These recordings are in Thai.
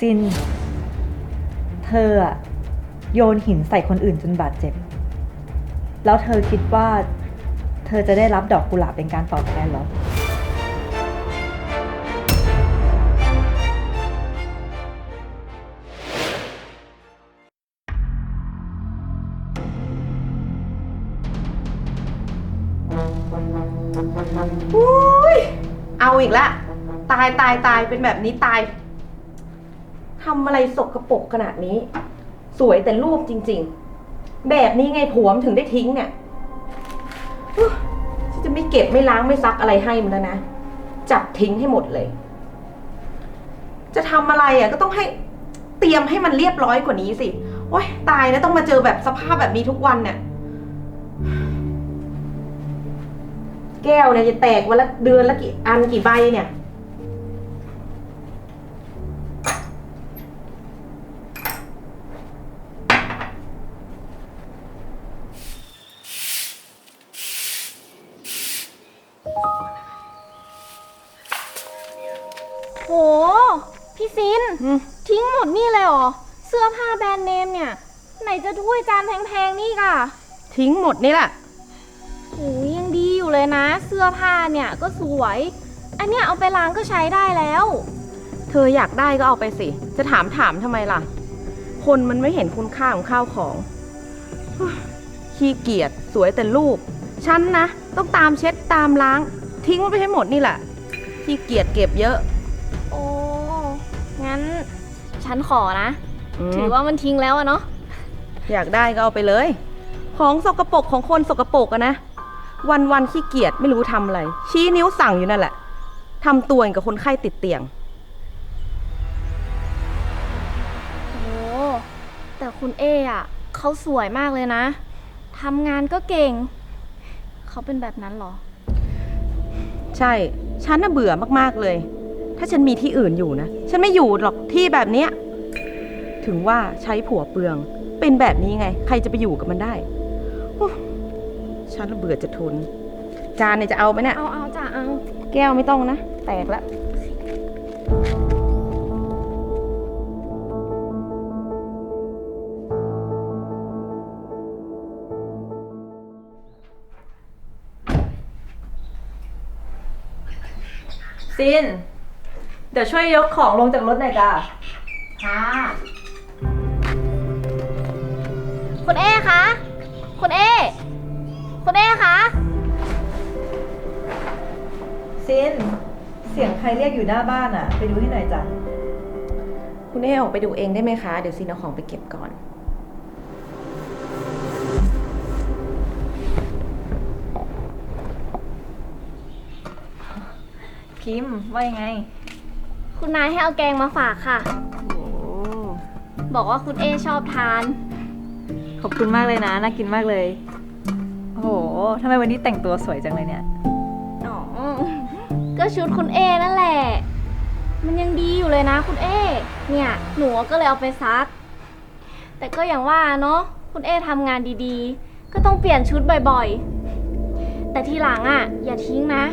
ซิน เธออะโยนหินใส่คนอื่นจนบาดเจ็บ แล้วเธอคิดว่า เธอจะได้รับดอกกุหลาบเป็นการตอบแทนเหรอ อุ้ยเอาอีกละ ตายตายตายเป็นแบบนี้ตาย ทำอะไรสกรปรกขนาดนี้ สวยแต่รูปจริง ๆ แบบนี้ไงผัวมนถึงได้ทิ้งเนี่ยอุ๊ยฉันจะไม่เก็บไม่ล้างไม่ซักอะไรให้มันแล้วนะ จับทิ้งให้หมดเลย จะทำอะไรอะก็ต้องให้เตรียมให้มันเรียบร้อยกว่านี้สิโอ้ยตายแล้วต้องมาเจอแบบสภาพแบบนี้ทุกวันเนี่ย แก้วเนี่ยจะแตกวันละเดือนละกี่อันกี่ใบเนี่ย โห พี่ซิน ทิ้งหมดนี่เลยเหรอ เสื้อผ้าแบรนด์เนมเนี่ย ไหนจะถ้วยจานแพงๆนี่ก่ะทิ้งหมดนี่แหละ โหยังดีอยู่เลยนะ เสื้อผ้าเนี่ยก็สวย อันเนี้ยเอาไปล้างก็ใช้ได้แล้ว เธออยากได้ก็เอาไปสิ จะถามถามทำไมล่ะ คนมันไม่เห็นคุณค่าของข้าวของเฮ้ยขี้เกียจสวยแต่รูป ฉันนะ ต้องตามเช็ดตามล้าง ทิ้งมันไปให้หมดนี่แหละขี้เกียจเก็บเยอะ โอ้ งั้น ฉันขอนะมถือว่ามันทิ้งแล้วอะเนาะ อยากได้ก็เอาไปเลย ของสกปรกของคนสกปรกอะนะ วันวันๆขี้เกียจไม่รู้ทำอะไร ชี้นิ้วสั่งอยู่นั่นแหละทำตัวอย่างกับคนไข้ติดเตียง โอ้ แต่คุณเออะเขาสวยมากเลยนะ ทำงานก็เก่ง เขาเป็นแบบนั้นเหรอ ใช่ ฉันน่ะเบื่อมากๆเลย ถ้าฉันมีที่อื่นอยู่นะ ฉันไม่อยู่หรอกที่แบบเนี้ย ถึงว่าใช้ผัวเปลือง เป็นแบบนี้ไง ใครจะไปอยู่กับมันได้ฮู้ฉันน่ะเบื่อจะทน จานเนี่ยจะเอาไหมเนี่ย เอาเอาจ้ะเอา แก้วไม่ต้องนะ แตกละ ซิน เดี๋ยวช่วยยกของลงจากรถหน่อยจ้ะค่ะ คุณเอคะ คุณเอ คุณเอคะ ซิน เสียงใครเรียกอยู่หน้าบ้านอะไปดูให้หน่อยจ้ะ คุณเอออกไปดูเองได้ไหมคะ เดี๋ยวซีนเอาของไปเก็บก่อน พิมพ์ว่ายังไง คุณนายให้เอาแกงมาฝากค่ะ โอ้บอกว่าคุณเอชอบทาน ขอบคุณมากเลยนะ น่ากินมากเลย โอ้โหทำไมวันนี้แต่งตัวสวยจังเลยเนี่ย อ๋อ ก็ชุดคุณเอนั่นแหละ มันยังดีอยู่เลยนะ คุณเอ เนี่ย หนูก็เลยเอาไปซัก แต่ก็อย่างว่าเนาะ คุณเอทำงานดีๆ ก็ต้องเปลี่ยนชุดบ่อยๆ แต่ทีหลังอะ อย่าทิ้งนะ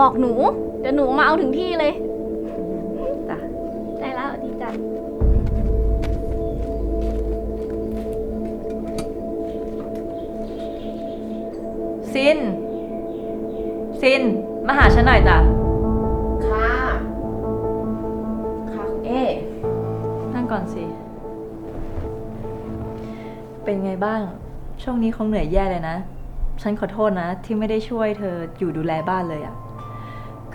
บอกหนู เดี๋ยวหนูมาเอาถึงที่เลยจ้ะได้แล้วดีจังซิน ซิน มาหาฉันหน่อยจ้ะ ค่ะ ค่ะคุณเอนั่งก่อนสิ เป็นไงบ้าง ช่วงนี้คงเหนื่อยแย่เลยนะ ฉันขอโทษนะ ที่ไม่ได้ช่วยเธออยู่ดูแลบ้านเลยอะ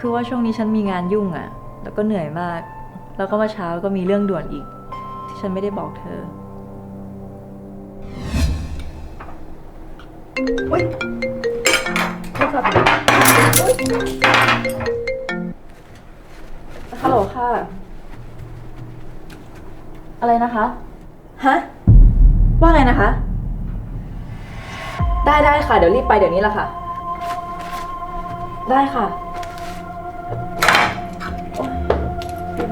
คือว่าช่วงนี้ฉันมีงานยุ่งอะแล้วก็เหนื่อยมาก แล้วก็เมื่อเช้าก็มีเรื่องด่วนอีก ที่ฉันไม่ได้บอกเธออุ๊ยโทรศัพท์อุ๊ยฮัลโหลค่ะ อะไรนะคะ ฮะ ว่าไงนะคะ ได้ได้ค่ะ เดี๋ยวรีบไปเดี๋ยวนี้ละค่ะ ได้ค่ะ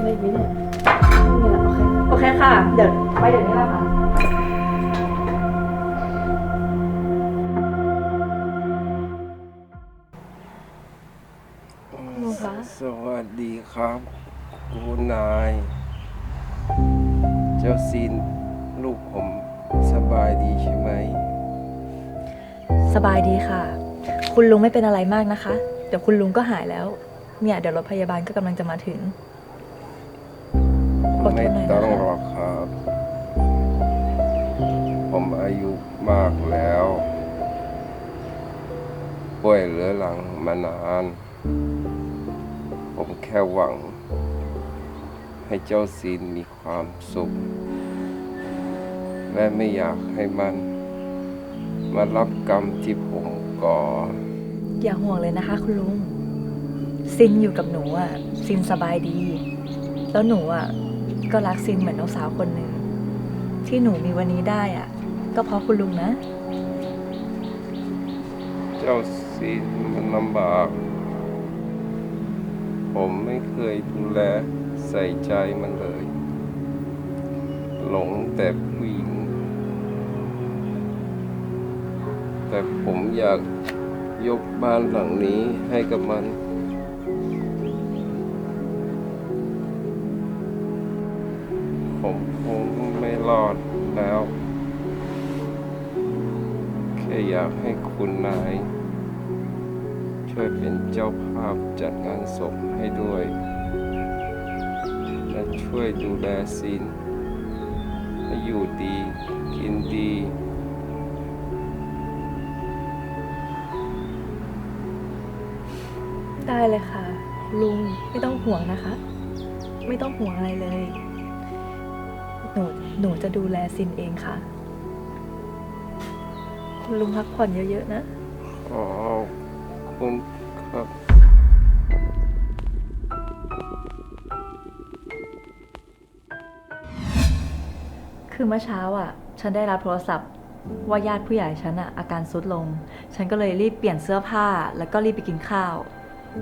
อะไรไหมเนี่ยไม่มีละโอเคโอเคค่ะ เดี๋ยวไปเดี๋ยวนี้ละค่ะหนูคะสวัสดีครับ คุณนาย เจ้าซีนลูกผมสบายดีใช่ไหม สบายดีค่ะ คุณลุงไม่เป็นอะไรมากนะคะ เดี๋ยวคุณลุงก็หายแล้ว เนี่ยเดี๋ยวรถพยาบาลก็กำลังจะมาถึง อดทไม่นหน่อยต้องนะหรอกครับ ผมอายุมากแล้วป่วยเหลือหลังมานาน ผมแค่หวัง ให้เจ้าซีนมีความสุข และไม่อยากให้มัน มารับกรรมที่ผมก่อ อย่าห่วงเลยนะคะ คุณลุงซินอยู่กับหนูอะซินสบายดี แล้วหนูอะ ก็รักซินเหมือนน้องสาวคนหนึ่ง ที่หนูมีวันนี้ได้อะ ก็เพราะคุณลุงนะ เจ้าซีนมันลำบาก ผมไม่เคยดูแลใส่ใจมันเลย หลงแต่ผู้หญิง แต่ผมอยากยกบ้านหลังนี้ให้กับมัน คงไม่รอดแล้ว แค่อยากให้คุณนาย ช่วยเป็นเจ้าภาพจัดงานศพให้ด้วย และช่วยดูแลซินให้อยู่ดีกินดีได้เลยค่ะ ลุงไม่ต้องห่วงนะคะ ไม่ต้องห่วงอะไรเลย หนูหนูจะดูแลซินเองค่ะ คุณลุงพักผ่อนเยอะๆนะขอบคุณครับ คือเมื่อเช้าอะ ฉันได้รับโทรศัพท์ ว่าญาติผู้ใหญ่ฉันอะอาการซุดลง ฉันก็เลยรีบเปลี่ยนเสื้อผ้า แล้วก็รีบไปกินข้าว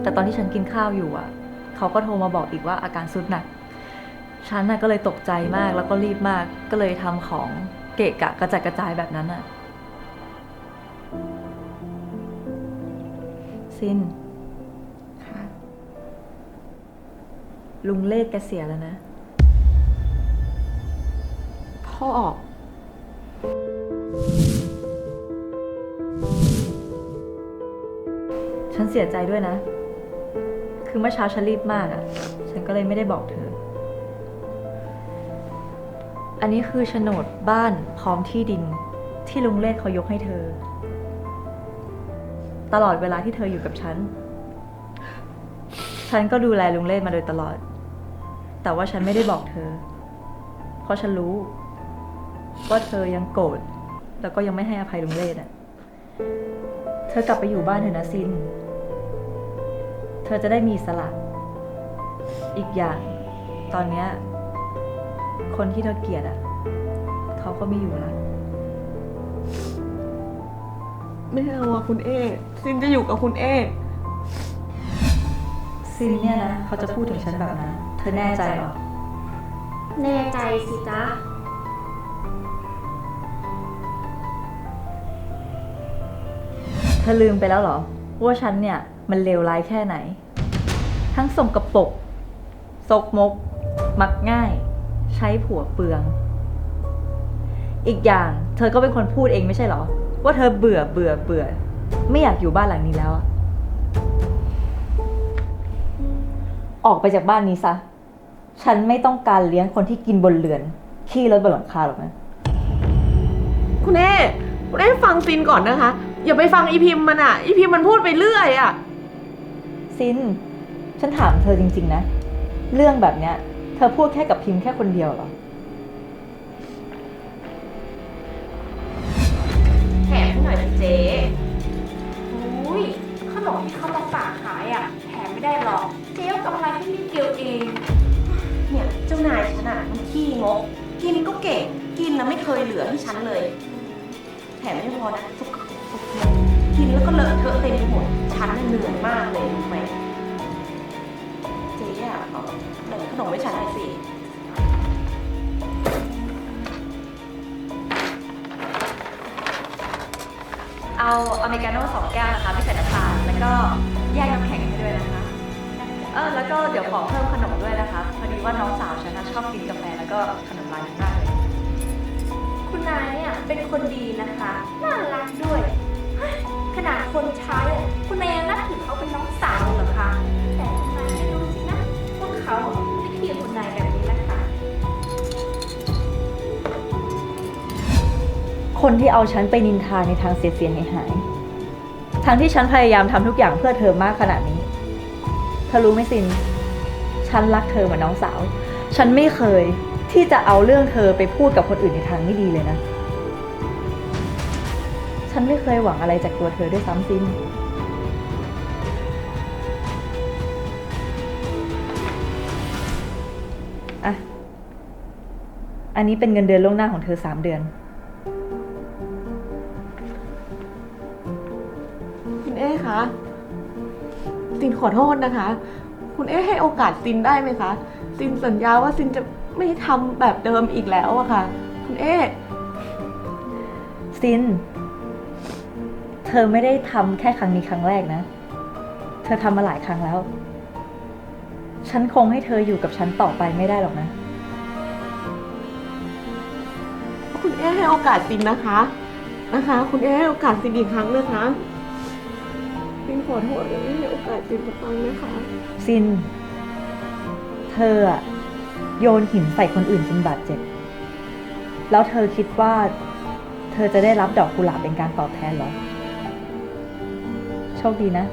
แต่ตอนที่ฉันกินข้าวอยู่อะ เขาก็โทรมาบอกอีกว่าอาการซุดหนัก ฉันน่ะก็เลยตกใจมากแล้วก็รีบมากก็เลยทำของเกะกะกระจัดกระจายแบบนั้นอะซินค่ะลุงเลขแกเสียแล้วนะ พ่อฉันเสียใจด้วยนะ คือเมื่อเช้าฉันรีบมากอะ่ะฉันก็เลยไม่ได้บอกเธอ อันนี้คือโฉนดบ้านพร้อมที่ดินที่ลุงเล่เขายกให้เธอ ตลอดเวลาที่เธออยู่กับฉัน ฉันก็ดูแลลุงเล่มาโดยตลอด แต่ว่าฉันไม่ได้บอกเธอ เพราะฉันรู้ ว่าเธอยังโกรธแล้วก็ยังไม่ให้อภัยลุงเล่น่ะ เธอกลับไปอยู่บ้านเถอนะซิน เธอจะได้มีสละ อีกอย่าง ตอนเนี้ย คนที่เธอเกลียดอะ เขาก็ไม่อยู่ละไม่เอาอะคุณเอซินจะอยู่กับคุณเอซินเนี่ยนะเขาจะพูดถึงฉันแบบนั้นเธอแน่ใจเหรอ แน่ใจสิจ๊ะ เธอลืมไปแล้วเหรอ ว่าฉันเนี่ย มันเลวร้ายแค่ไหน ทั้งสมกระปรกซกมก มักง่าย ใช้ผัวเปลือง อีกอย่างเธอก็เป็นคนพูดเองไม่ใช่เหรอ ว่าเธอเบื่อเบื่อเบื่อ ไม่อยากอยู่บ้านหลังนี้แล้วอะออกไปจากบ้านนี้ซะ ฉันไม่ต้องการเลี้ยงคนที่กินบนเรือน ขี้รถบนหลังคาหรอกนะ คุณเอคุณเอฟังซินก่อนนะคะ อย่าไปฟังอีพิมพ์มันอะอีพิมพ์มันพูดไปเรื่อยอะซิน ฉันถามเธอจริง ๆ นะ เรื่องแบบเนี้ยเธอพูดแค่กับพิมพ์แค่คนเดียวเหรอ แถมให้หน่อยสิเจ๊อุ้ยขนมที่เขามาฝากขายอะแถมไม่ได้หรอก เจ๊เอากำไรให้นิดเดียวเอง เนี่ยเจ้านายฉันอะมันขี้งก กินก็เก่ง กินแล้วไม่เคยเหลือให้ฉันเลย แถมไม่พอนะสุกสุกกินแล้วก็เลอะเทอะเต็มไปหมด ฉันน่ะเหนื่อยมากเลยรู้ไหม เอาเหลือขนมไว้ฉันหน่อยสิเอาอเมริกาโน่สองแก้วนะคะไม่ใส่น้ำตาลแล้วก็แยกน้ำแข็งให้ด้วยนะคะ เออแล้วก็เดี๋ยวขอเพิ่มขนมด้วยนะคะพอดีว่าน้องสาวฉันนะชอบกินกาแฟแล้วก็ขนมลายนี้มากเลยคุณนายเนี่ยเป็นคนดีนะคะ น่ารักด้วยเฮ้ยขนาดคนใช้อะคุณนายยัง คนที่เอาฉันไปนินทาในทางเสียเสียหายหายทั้งที่ฉันพยายามทำทุกอย่างเพื่อเธอมากขนาดนี้ เธอรู้ไหมซิน ฉันรักเธอเหมือนน้องสาว ฉันไม่เคยที่จะเอาเรื่องเธอไปพูดกับคนอื่นในทางไม่ดีเลยนะ ฉันไม่เคยหวังอะไรจากตัวเธอด้วยซ้ำซินอะ อันนี้เป็นเงินเดือนล่วงหน้าของเธอสามเดือน ซินขอโทษนะคะ คุณเอ๊ให้โอกาสซินได้ไหมคะซินสัญญาว่าซินจะไม่ทำแบบเดิมอีกแล้วอะค่ะ คุณเอ๊ซิน เธอไม่ได้ทำแค่ครั้งนี้ครั้งแรกนะ เธอทำมาหลายครั้งแล้ว ฉันคงให้เธออยู่กับฉันต่อไปไม่ได้หรอกนะ คุณเอ๊ให้โอกาสซินนะคะ นะคะ คุณเอ๊ให้โอกาสซินอีกครั้งนะคะซินข อโทษเลยไม่ให้โอกาสซินสักครั้งนะคะ ซิน เธออะโยนหินใส่คนอื่นจนบาดเจ็บ แล้วเธอคิดว่า เธอจะได้รับดอกกุหลาบเป็นการตอบแทนเหรอ โชคดีนะ